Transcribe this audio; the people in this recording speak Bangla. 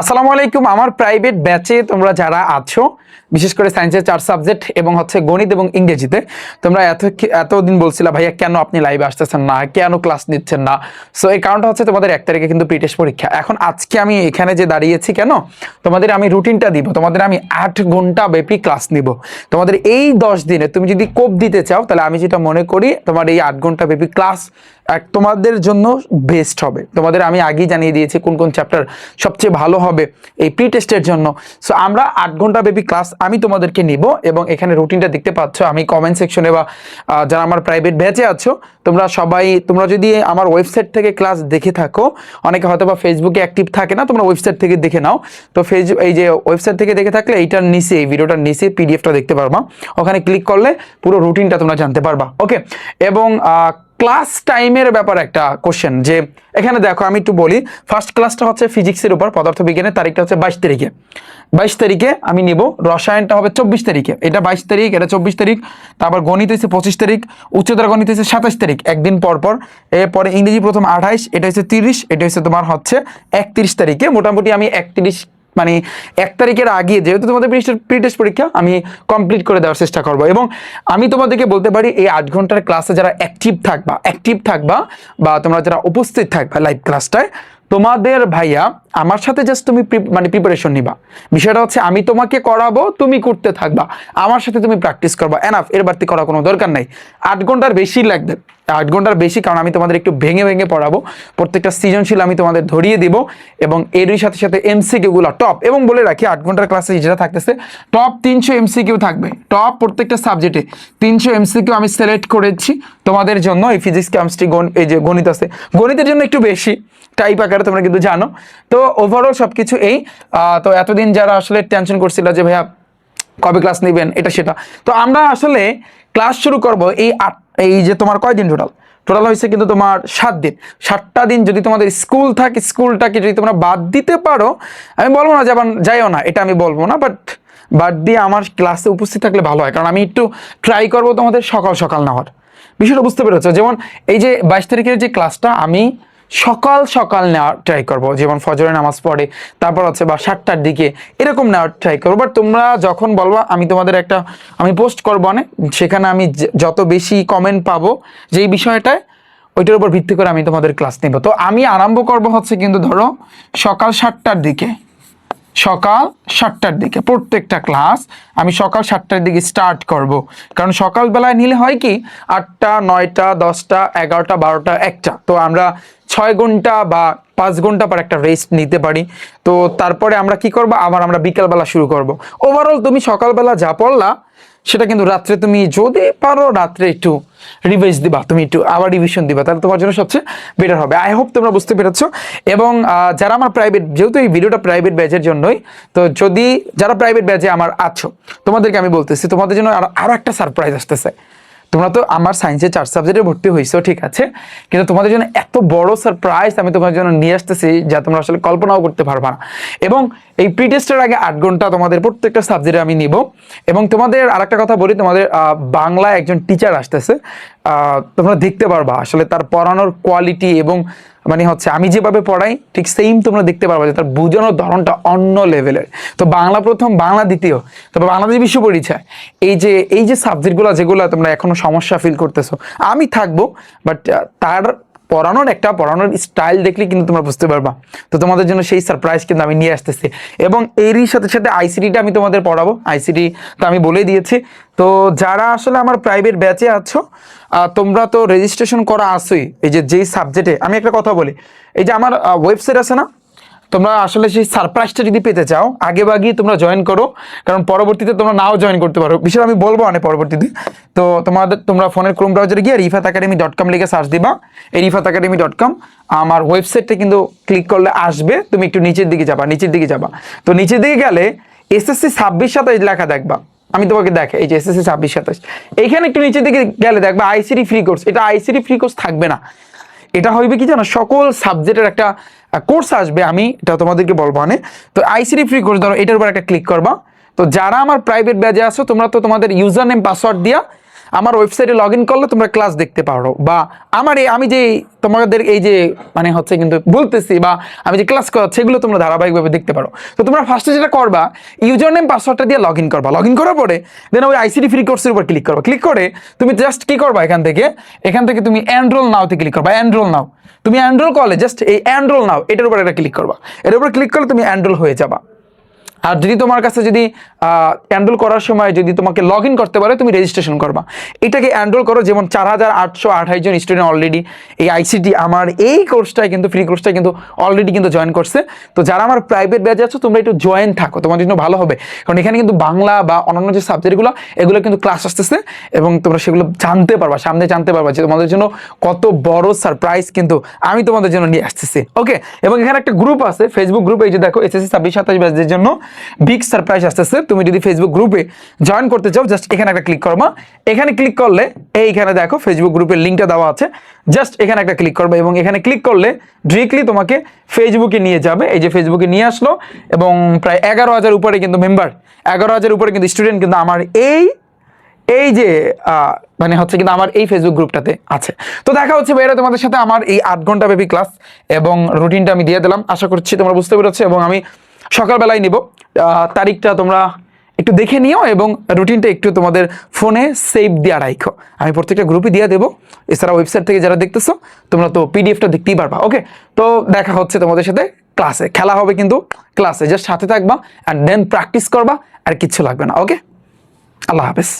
আসসালামু আলাইকুম, আমার প্রাইভেট ব্যাচে তোমরা যারা আছো, বিশেষ করে সায়েন্সের চার সাবজেক্ট এবং হচ্ছে গণিত এবং ইংরেজিতে, তোমরা এত এতদিন বলছিলা, ভাইয়া, কেন আপনি লাইভে আসতেছেন না? কেন ক্লাস নিচ্ছেন না? সো এই কারণটা হচ্ছে তোমাদের এক তারিখে কিন্তু প্রিটেস্ট পরীক্ষা। এখন আজকে আমি এখানে যে দাঁড়িয়েছি কেন? তোমাদের আমি রুটিনটা দিব। তোমাদের আমি আট ঘণ্টা ব্যাপী ক্লাস নিব। তোমাদের এই দশ দিনে তুমি যদি কোপ দিতে চাও, তাহলে আমি যেটা মনে করি, তোমার এই আট ঘণ্টা ব্যাপী ক্লাস তোমাদের জন্য বেস্ট হবে। তোমাদের আমি আগেই জানিয়ে দিয়েছি কোন কোন চ্যাপ্টার সবচেয়ে ভালো হবে এই প্রি টেস্টের জন্য। সো আমরা আট ঘণ্টা বেবি ক্লাস আমি তোমাদেরকে নিব এবং এখানে রুটিনটা দেখতে পাচ্ছ। আমি কমেন্ট সেকশনে বা যারা আমার প্রাইভেট ব্যাচে আছো, তোমরা সবাই, তোমরা যদি আমার ওয়েবসাইট থেকে ক্লাস দেখে থাকো, অনেকে হয়তো বা ফেসবুকে অ্যাক্টিভ থাকে না, তোমরা ওয়েবসাইট থেকে দেখে নাও। তো ফেসবুক এই যে ওয়েবসাইট থেকে দেখে থাকলে এইটার নিচে, এই ভিডিওটার নিচে পিডিএফটা দেখতে পারবা। ওখানে ক্লিক করলে পুরো রুটিনটা তোমরা জানতে পারবা। ওকে এবং ক্লাস টাইমের ব্যাপার একটা কোশ্চেন যে এখানে দেখো আমি একটু বলি ফার্স্ট ক্লাসটা হচ্ছে ফিজিক্সের উপর পদার্থবিজ্ঞানের তারিখটা হচ্ছে বাইশ তারিখে। বাইশ তারিখে আমি নিব, রসায়নটা হবে চব্বিশ তারিখে। এটা বাইশ তারিখ, এটা চব্বিশ তারিখ, তারপর গণিত হচ্ছে পঁচিশ তারিখ, উচ্চতর গণিত হচ্ছে সাতাশ তারিখ, একদিন পর পর। এরপরে ইংরেজি প্রথম আঠাইশ এটা হচ্ছে তিরিশ, এটা হচ্ছে তোমার হচ্ছে একত্রিশ তারিখে। মোটামুটি আমি একত্রিশ মানে এক তারিখের আগে যেহেতু তোমাদের প্রি টেস্ট পরীক্ষা, আমি কমপ্লিট করে দেওয়ার চেষ্টা করব। এবং আমি তোমাদেরকে বলতে পারি, এই আট ঘণ্টার ক্লাসে যারা অ্যাক্টিভ থাকবা অ্যাক্টিভ থাকবা বা তোমরা যারা উপস্থিত থাকবা লাইভ ক্লাসটায় তোমাদের ভাইয়া, আমার সাথে জাস্ট তুমি মানে প্রিপারেশন নিবা। বিষয়টা হচ্ছে, আমি তোমাকে করাবো, তুমি করতে থাকবা। আমার সাথে তুমি প্র্যাকটিস করবা। এনাফ এর বাড়তি করার কোনো দরকার নাই। আট ঘণ্টার বেশি লাগবে। আট ঘণ্টার বেশি, কারণ আমি তোমাদের একটু ভেঙে ভেঙে পড়াবো। প্রত্যেকটা সৃজনশীল আমি তোমাদের ধরিয়ে দিব এবং এরই সাথে সাথে এমসিকিউগুলো টপ এবং বলে রাখি, আট ঘণ্টার ক্লাসে যেটা থাকতেছে টপ তিনশো এমসিকিউ থাকবে। টপ প্রত্যেকটা সাবজেক্টে তিনশো এমসিকিউ আমি সিলেক্ট করেছি তোমাদের জন্য। এই ফিজিক্স কেমিস্ট্রি গণ, এই যে গণিত আছে। গণিতের জন্য একটু বেশি টাইপ আকারে তোমরা কিন্তু জানো। তো ওভারঅল সব কিছু এই তো এতদিন যারা আসলে টেনশন করছিল যে, ভাইয়া, কবে ক্লাস নেবেন? এটা সেটা। তো আমরা আসলে ক্লাস শুরু করব এই আট এই যে তোমার কয়দিন টোটাল টোটাল হয়েছে কিন্তু তোমার সাত দিন। সাতটা দিন যদি তোমাদের স্কুল থাকে, স্কুলটাকে যদি তোমরা বাদ দিতে পারো, আমি বলব না যেমন যাইও না, এটা আমি বলব না বাট বাদ দিয়ে আমার ক্লাসে উপস্থিত থাকলে ভালো হয়, কারণ আমি একটু ট্রাই করব তোমাদের সকাল সকাল নেওয়ার। বিষয়টা বুঝতে পেরেছ? যেমন এই যে বাইশ তারিখের যে ক্লাসটা আমি সকাল সকাল নেওয়ার ট্রাই করব। যেমন ফজরের নামাজ পড়ে, তারপর হচ্ছে বা সাতটার দিকে এরকম নেওয়ার ট্রাই করব। বাট তোমরা যখন বলবা, আমি তোমাদের একটা, আমি পোস্ট করব অনেক। সেখানে আমি যত বেশি কমেন্ট পাবো, যেই বিষয়টায়, ওইটার উপর ভিত্তি করে আমি তোমাদের ক্লাস নেব। তো আমি আরম্ভ করব হচ্ছে কিন্তু ধরো সকাল সাতটার দিকে। সকাল সাতটার দিকে, প্রত্যেকটা ক্লাস আমি সকাল সাতটার দিকে স্টার্ট করব। কারণ সকালবেলায় নিলে হয় কি, আটটা, নয়টা, দশটা, এগারোটা, বারোটা, একটা। তো আমরা ছয় ঘণ্টা বা পাঁচ ঘণ্টা পর একটা রেস্ট নিতে পারি। তো তারপরে আমরা কি করব? আবার আমরা বিকালবেলা শুরু করব। ওভারঅল তুমি সকালবেলা যা পড়লা সেটা কিন্তু রাত্রে তুমি যদি পারো, রাত্রে একটু রিভাইজ দিবা, তুমি একটু আবার রিভিশন দিবা, তাহলে তোমার জন্য সবচেয়ে বেটার হবে। আই হোপ তোমরা বুঝতে পেরেছ। এবং যারা আমার প্রাইভেট যেহেতু এই ভিডিওটা প্রাইভেট ব্যাচের জন্যই, তো যদি যারা প্রাইভেট ব্যাচে আমার আছো, তোমাদেরকে আমি বলতেছি, তোমাদের জন্য আরও আরও একটা সারপ্রাইজ আসতেছে। তোমরা তো আমার সায়েন্সের চার সাবজেক্টে ভর্তি হয়েছো ঠিক আছে? কিন্তু তোমাদের জন্য এত বড় সারপ্রাইজ আমি তোমাদের জন্য নিয়ে আসতেছি, যা তোমরা আসলে কল্পনাও করতে পারবা না। এবং এই প্রি টেস্টের আগে আট ঘণ্টা তোমাদের প্রত্যেকটা সাবজেক্টে আমি নিব। এবং তোমাদের আরেকটা কথা বলি, তোমাদের বাংলা একজন টিচার আসতেছে তোমরা দেখতে পারবা আসলে তার পড়ানোর কোয়ালিটি এবং মানে হচ্ছে আমি যেভাবে পড়াই, ঠিক সেম তোমরা দেখতে পারবা যে তার বোঝানোর ধরনটা অন্য লেভেলের তো বাংলা প্রথম, বাংলা দ্বিতীয় তবে বাংলাদেশ বিশ্ব পরিচয়। এই যে এই যে সাবজেক্টগুলো যেগুলো তোমরা এখনও সমস্যা ফিল করতেছো, আমি থাকব বাট তার পড়ানোর একটা পড়ানোর স্টাইল দেখলে কিন্তু তোমরা বুঝতে পারবা। তো তোমাদের জন্য সেই সারপ্রাইজ কিন্তু আমি নিয়ে আসতেছি। এবং এরই সাথে সাথে আইসিডিটা আমি তোমাদের পড়াবো। আইসিডি তো আমি বলে দিয়েছি। তো যারা আসলে আমার প্রাইভেট ব্যাচে আছো তোমরা তো রেজিস্ট্রেশন করা আসোই এই যে যেই সাবজেক্টে আমি একটা কথা বলি। এই যে আমার ওয়েবসাইট আছে না? তোমরা আসলে সেই সারপ্রাইজটা যদি পেতে চাও, আগে বাগিয়ে তোমরা জয়েন করো, কারণ পরবর্তীতে তোমরা নাও জয়েন করতে পারো। বিষয় আমি বলব অনেক পরবর্তীতে। তো তোমাদের, তোমরা ফোনের ক্রোম ব্রাউজারে গিয়ে রিফাত একাডেমি ডট কম লিখে সার্চ দিবা। এই রিফাত একাডেমি ডট কম আমার ওয়েবসাইটটা কিন্তু ক্লিক করলে আসবে। তুমি একটু নিচের দিকে যাবা, নিচের দিকে যাবা। তো নিচের দিকে গেলে এসএসসি ছাব্বিশ সাতাশ লেখা দেখবা। আমি তোমাকে দেখে, এই যে এসএসসি ছাব্বিশ সাতাশ এইখানে একটু নিচের দিকে গেলে দেখবা আইসিডি ফ্রি কোর্স এটা আইসিডি ফ্রি কোর্স থাকবে না। এটা হইবে কি জানো? সকল সাবজেক্টের একটা কোর্স আসবে, আমি এটা তোমাদেরকে বলব মানে। তো আইসিডি ফ্রি কোর্স ধরো, এটার উপর একটা ক্লিক করবা। তো যারা আমার প্রাইভেট ব্যাজে আসো তোমরা তো তোমাদের ইউজার নেম পাসওয়ার্ড দিয়া আমার ওয়েবসাইটে লগ ইন করলে তোমরা ক্লাস দেখতে পারো। বা আমার আমি যে তোমাদের এই যে মানে হচ্ছে কিন্তু বলতেছি বা আমি যে ক্লাস করাচ্ছি, এগুলো তোমরা ধারাবাহিকভাবে দেখতে পারো। তো তোমরা ফার্স্টে যেটা করবা ইউজার নেম পাসওয়ার্ডটা দিয়ে লগ ইন করবা। লগ ইন করার পরে দেন ওই আইসিডি ফ্রি কোর্সের উপর ক্লিক করবা। ক্লিক করে তুমি জাস্ট কি করবা এখান থেকে? এখান থেকে তুমি এনরোল নাওতে ক্লিক করবা। এনরোল নাও তুমি এনরোল করলে জাস্ট এই এনরোল নাও এটার উপর একটা ক্লিক করবা। এর উপর ক্লিক করলে তুমি এনরোল হয়ে যাবা। আর যদি তোমার কাছে যদি এনরোল করার সময় যদি তোমাকে লগ ইন করতে পারে, তুমি রেজিস্ট্রেশন করবা। এটাকে এনরোল করো, যেমন চার হাজার আটশো আঠাশ জন স্টুডেন্ট অলরেডি এই আইসিটি আমার এই কোর্সটায় কিন্তু ফ্রি কোর্সটায় কিন্তু অলরেডি কিন্তু জয়েন করছে। তো যারা আমার প্রাইভেট ব্যাচে আছো, তোমরা একটু জয়েন থাকো তোমার জন্য ভালো হবে। কারণ এখানে কিন্তু বাংলা বা অন্যান্য যে সাবজেক্টগুলো এগুলো কিন্তু ক্লাস আসতেছে এবং তোমরা সেগুলো জানতে পারবা, সামনে জানতে পারবা যে তোমাদের জন্য কত বড় সারপ্রাইজ কিন্তু আমি তোমাদের জন্য নিয়ে আসতেছি। ওকে এবং এখানে একটা গ্রুপ আছে ফেসবুক গ্রুপ এই যে দেখো এসএসসি ছাব্বিশ সাতাশ ব্যাচের জন্য বিগ সারপ্রাইজ আসতেছে। তুমি যদি ফেসবুক গ্রুপে জয়েন করতে চাও জাস্ট এখানে একটা ক্লিক করবা। এখানে ক্লিক করলে, এইখানে দেখো ফেসবুক গ্রুপের লিঙ্কটা দেওয়া আছে। জাস্ট এখানে একটা ক্লিক করবে এবং এখানে ক্লিক করলে ডিরেক্টলি তোমাকে ফেসবুকে নিয়ে যাবে। এই যে ফেসবুকে নিয়ে আসলো এবং প্রায় এগারো হাজার উপরে কিন্তু মেম্বার এগারো হাজার উপরে কিন্তু স্টুডেন্ট কিন্তু আমার এই এই যে মানে হচ্ছে কিন্তু আমার এই ফেসবুক গ্রুপটাতে আছে। তো দেখা হচ্ছে ভাইরা তোমাদের সাথে আমার এই আট ঘণ্টা বেবি ক্লাস এবং রুটিনটা আমি দিয়ে দিলাম। আশা করছি তোমরা বুঝতে পেরেছ এবং আমি সকালবেলায় নিব। তারিখটা তোমরা একটু দেখে নিও এবং রুটিনটা একটু তোমাদের ফোনে সেভ দেওয়া রাখো আমি প্রত্যেকটা গ্রুপে দিয়ে দেবো। এছাড়া ওয়েবসাইট থেকে যারা দেখতেছো, তোমরা তো পিডিএফটা দেখতেই পারবা। ওকে তো দেখা হচ্ছে তোমাদের সাথে ক্লাসে খেলা হবে কিন্তু ক্লাসে জাস্ট সাথে থাকবা অ্যান্ড দেন প্র্যাকটিস করবা আর কিচ্ছু লাগবে না। ওকে আল্লাহ হাফেজ।